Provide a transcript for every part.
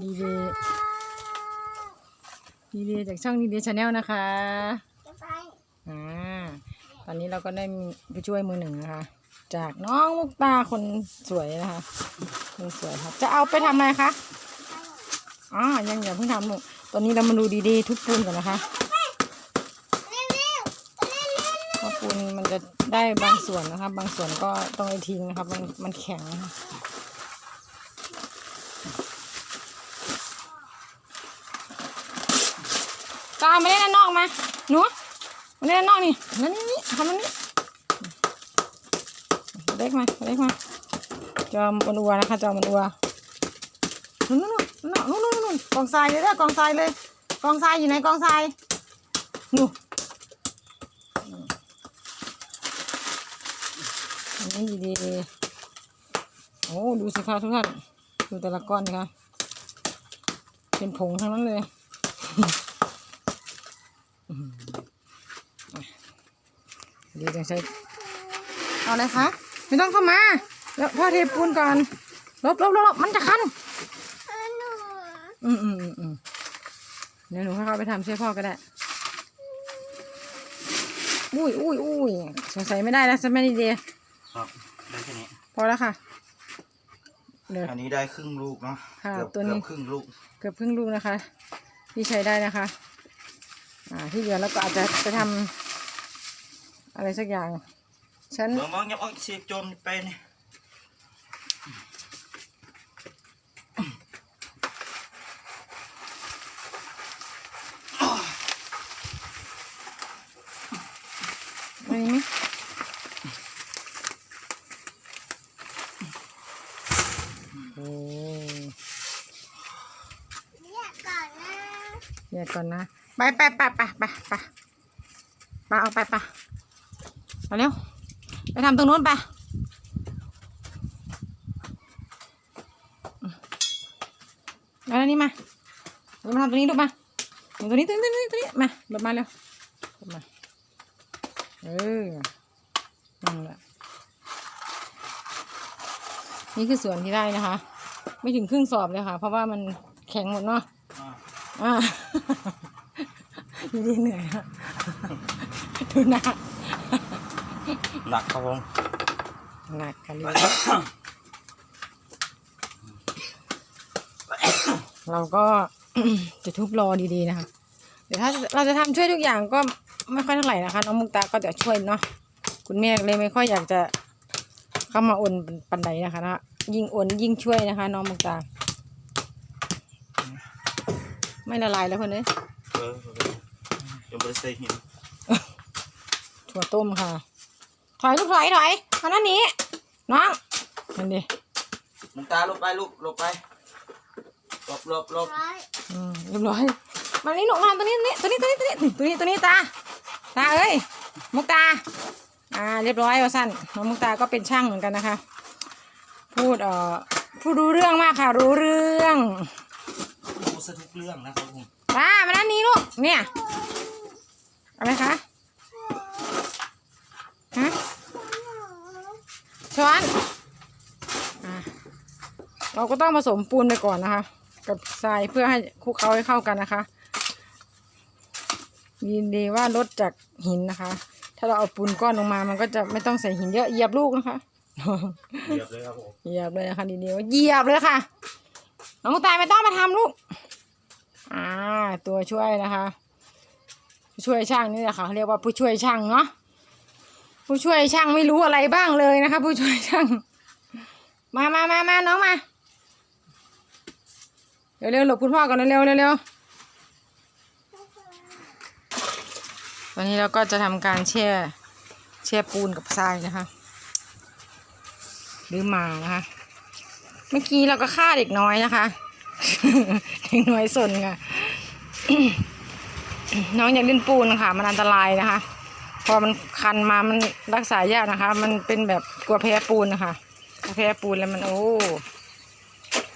ดีเดย์ดีเดย์จากช่องดีเดย์ชาแนลนะคะอ่าตอนนี้เราก็ได้มีผู้ช่วยมือหนึ่งนะคะ จากน้องมุกตาคนสวยนะคะคนสวยครับจะเอาไปทำอะไรคะอ๋อยังอย่าเพิ่งทำลูกตอนนี้เรามาดูดีเดย์ทุบปูนก่อนนะคะเร็วเร็วเร็วเร็วเพราะปูนมันจะได้บางส่วนนะคะ บางส่วนก็ต้องเอทิ้งนะครับมันมันแข็งนะคะ ตามมาเล่นด้านนอกมาหนูมาเล่นด้านนอกนี่นั่นนี่ทำนั่นนี่เล็กมาเล็กมาจอมบนอัวนะคะจอมบนอัวนู่นนู่นนู่นนู่นนู่นกองทรายเลยเด้อกองทรายเลย กองทรายอยู่ไหนกองทรายนู่นอันนี้ดีๆโอ้ดูสิคะทุกท่านดูแต่ละก้อนนะคะเป็นผงทั้งนั้นเลย ดีจังใช้เอาเลยคะไม่ต้องเข้ามา แล้วพ่อเทปูนก่อนลบลบลบลบมันจะคันเออหนูอืมอืมอืมอืมเดี๋ยวหนูให้เขาไปทำช่วยพ่อก็ได้ อุ้ยอุ้ยอุ้ยสงสัยไม่ได้แล้วใช่ไหมดีเดย์ครับได้แค่นี้พอแล้วค่ะเดี๋ยวอันนี้ได้ครึ่งลูกเนาะค่ะเกือบตัวนี้เกือบครึ่งลูก เกือบครึ่งลูกนะคะ ที่ใช้ได้นะคะ อ่าที่เหลือเราก็อาจจะจะทำอะไรสักอย่าง ฉันมองมองยับเอาเสียบโจมไปนี่อะไรไหมโอ้เรียกก่อนนะเดี๋ยวก่อนนะ ไปไปไปไปไปไปไปเอาไปไปเอาเร็วไปทำตรงนู้นไปเอาอันนี้มาเดี๋ยวมาทำตรงนี้ลูกมาเอาตัวนี้ตัวนี้ตัวนี้ตัวนี้มาหลบมาเร็วหลบมาเออนั่นแหละนี่คือส่วนที่ได้นะคะ ไม่ถึงครึ่งสอบเลยค่ะ เพราะว่ามันแข็งหมดเนาะอ่า อ่าดูดีเหนื่อยอะดูหนักหนักครับผมหนักกันเลยเราก็จะทุบรอดีๆนะคะเดี๋ยวถ้าเราจะทำช่วยทุกอย่างก็ไม่ค่อยเท่าไหร่นะคะน้องมุกตาก็จะช่วยเนาะคุณแม่เลยไม่ค่อยอยากจะเข้ามาอ่นปันใดนะคะนะยิ่งอ่นยิ่งช่วยนะคะ น้องมุกตา ไม่ละลายแล้วคนนี้เออ ยังไม่ได้ใส่หินถั่วต้มค่ะ ถอยลูกถอยถอยมาด้านนี้ น้องนั่นดิมุงตาลบไปลูกลบไปหลบหลบหลบร้อยอืมเรียบร้อย มานี่หนูมาตัวนี้ตัวนี้ตัวนี้ตัวนี้ตัวนี้ตัวนี้ตาตาเอ้ยมุกตา อ่า เรียบร้อยว่าสั้นน้องมุกตาก็เป็นช่างเหมือนกันนะคะ พูดเอ่อพูดรู้เรื่องมากค่ะ รู้เรื่องดูซะทุกเรื่องนะครับผมตามาด้านนี้ลูกเนี่ย อะไรคะฮะช้อนอะเราก็ต้องผสมปูนไปก่อนนะคะ กับทรายเพื่อให้คลุกเคล้าให้เข้ากันนะคะยินดีว่าลดจากหินนะคะ ถ้าเราเอาปูนก้อนลงมา มันก็จะไม่ต้องใส่หินเยอะเหยียบลูกนะคะเหยียบเลยครับผมเหยียบเลยนะคะดีๆว่าเหยียบเลยค่ะน้องตายไม่ต้องมาทำลูก อ่า ตัวช่วยนะคะผู้ ช่วยช่างนี่แหละค่ะเรียกว่าผู้ช่วยช่างเนาะผู้ช่วยช่างไม่รู้อะไรบ้างเลยนะคะ ผู้ช่วยช่าง มามามามาน้องมาเร็วๆหลบคุณพ่อก่อนเร็วๆเร็วๆตอนนี้เราก็จะทำการแช่แช่ปูนกับทรายนะคะ หรือหมานะคะ เมื่อกี้เราก็ฆ่าเด็กน้อยนะคะ เด็กน้อยสนค่ะ น้องอย่าเล่นปูนค่ะ มันอันตรายนะคะ พอมันคันมามันรักษายากนะคะ มันเป็นแบบกลัวแพ้ปูนนะคะถ้าแพ้ปูนแล้วมันโอ้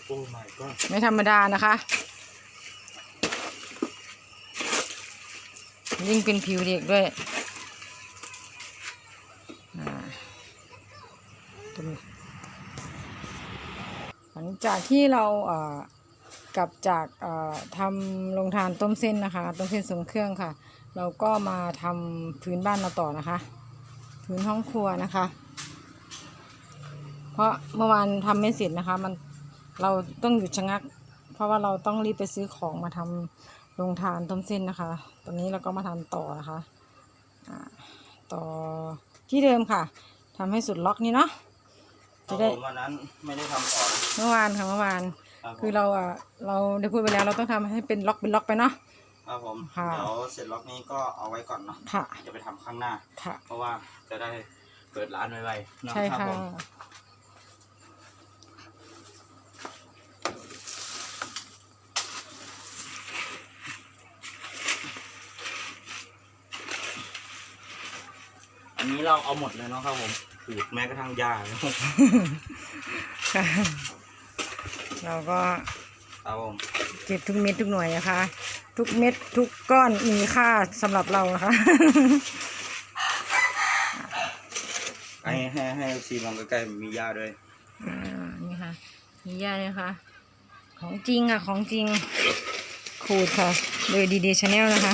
โอ้ my god ไม่ธรรมดานะคะ ยิ่งเป็นผิวเด็กด้วยหลังจากที่เราเอ่อ กลับจากเอ่อทำโรงทานต้มเส้นนะคะ ต้มเส้นทรงเครื่องค่ะ เราก็มาทำพื้นบ้านเราต่อนะคะ พื้นห้องครัวนะคะ เพราะเมื่อวานทำไม่เสร็จนะคะ มันเราต้องหยุดชะงัก เพราะว่าเราต้องรีบไปซื้อของมาทำโรงทานต้มเส้นนะคะ ตอนนี้เราก็มาทำต่อนะคะอ่าต่อที่เดิมค่ะทำให้สุดล็อกนี้เนาะครัจะบได้ผมวันนั้นไม่ได้ทำต่อนะเมื่อวานค่ะเมื่อวานรับผม คือเราอะเราได้พูดไปแล้วเราต้องทำให้เป็นล็อกเป็นล็อกไปเนาะ ครับผมค่ะเดี๋ยวเสร็จล็อกนี้ก็เอาไว้ก่อนเนาะค่ะ จะไปทำข้างหน้า ค่ะ เพราะว่าจะได้เปิดร้านไวๆเนาะใช่รับค่ะผมอันนี้เราเอาหมดเลยเนาะครับผมขูดแม้กระทั่งหญ้าเลยค่ะ เราก็ครับผมเก็บทุกเม็ดทุกหน่วยนะคะ ทุกเม็ดทุกก้อนมีค่าสำหรับเรานะคะ ให้ให้ให้ซีมองใกล้ๆมีหญ้าด้วยอ่านี่ค่ะ มีย่าเลยค่ะ ของจริงค่ะ ของจริง ขูดค่ะ โดยดีดีชาแนลนะคะ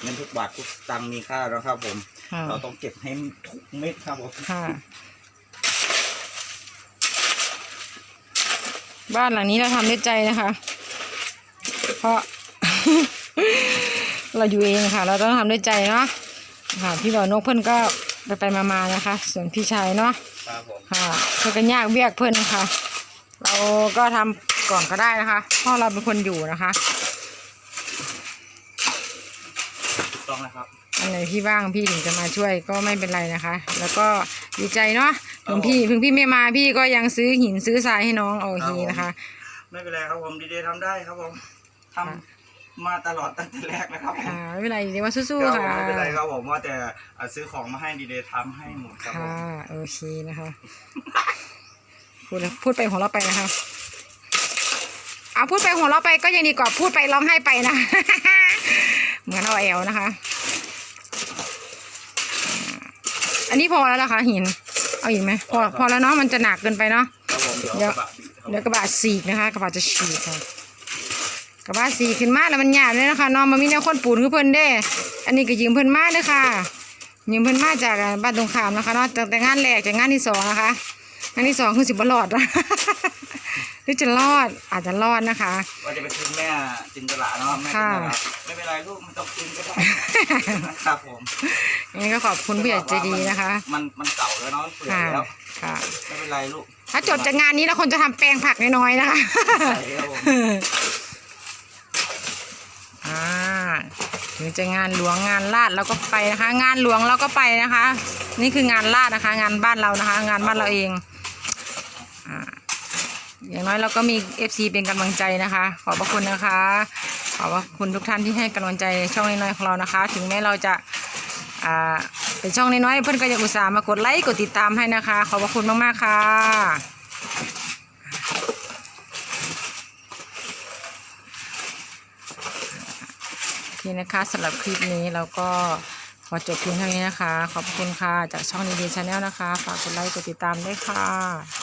เงินทุกบาททุกสตังค์มีค่าแล้วครับผม ค่ะ เราต้องเก็บให้ทุกเม็ดครับผม ค่ะ บ้านหลังนี้เราทำด้วยใจนะคะ เพราะ เราอยู่เองค่ะ เราต้องทำด้วยใจเนาะค่ะพี่บ่าวนกเพื่อนก็ไปไปมามาๆนะคะ ส่วนพี่ชายเนาะครับผมค่ะเพื่อนก็ยากเบียกเพื่อนค่ะ เราก็ทำก่อนก็ได้นะคะเพราะเราเป็นคนอยู่นะคะถูกต้องนะครับอันไหนที่ว่างพี่ถึงจะมาช่วยก็ไม่เป็นไรนะคะ แล้วก็ดีใจเนาะ ถึงพี่ถึงพี่ไม่มาพี่ก็ยังซื้อหินซื้อทรายให้น้องโอเคนะคะ ไม่เป็นไรครับผมดีเดย์ทำได้ครับผมทำมาตลอดตั้งแต่แรกนะครับผมค่ะไม่เป็นไรดีว่าสู้ครับๆผมค่ะไม่เป็นไรครับผมว่าแต่อะซื้อของมาให้ดีเดย์ทำให้หมดครับผค่ะมโอเคนะคะพูดแล้วพูดไปหัวเราะไปนะคะเอาพูดไปหัวเราะไปก็ยังดีกว่าพูดไปร้องไห้ไปนะ เหมือนเอาแอลนะคะ อันนี้พอแล้วนะคะหิน เอาอีกไหมพอพอแล้วเนาะมันจะหนักเกินไปเนาะครับผมเดี๋ยวเดี๋ยวกระบะเดี๋ยวกระบะสีกนะคะ กระบะจะฉีกค่ะกระบะสีกขึ้นมาแล้วมันหยาบเลยนะคะน้องมันมีแนวคนปูนคือเพิ่นเด้ อันนี้ก็ยืมเพิ่นมาเด้อค่ะยืมเพิ่นมาจากบ้านตรงข้ามนะคะเนาะจากแต่งานแรกจากงานที่สองนะคะ งานที่สองคือสิบรอดหรือจะรอดอาจจะรอดนะคะ ว่าจะไปคืนแม่จินตลาเนาะแม่จินค่ะตลาไม่เป็นไรลูกไม่ต้องคืนก็ได้ครับผมยังไงก็ขอบคุณผู้ใหญ่ใจดีนะคะ มันมันเก่าแล้วเนาะเปื่อยค่ะแล้วค่ะไม่เป็นไรลูกถ้าจบจากงานนี้แล้วคนจะทำแปลงผักน้อยๆนะคะใช่ครับผมอ่าถึงจะงานหลวงงานลาดเราก็ไปนะคะ งานหลวงเราก็ไปนะคะ นี่คืองานลาดนะคะ งานบ้านเรานะคะ งานบ้านเราเองอย่างน้อยเราก็มี FC เป็นกำลังใจนะคะ ขอบพระคุณนะคะ ขอบพระคุณทุกท่านที่ให้กำลังใจช่องน้อยๆของเรานะคะ ถึงแม้เราจะเป็นช่องน้อยๆเพื่อนก็ยังอุตส่าห์มากดไลค์กดติดตามให้นะคะ ขอบพระคุณมากๆค่ะโอเคนะคะสำหรับคลิปนี้เราก็ ขอจบเพียงเท่านี้นะคะ ขอบคุณค่ะ จากช่องดีดีชาแนลนะคะ ฝากกดไลค์กดติดตามด้วยค่ะ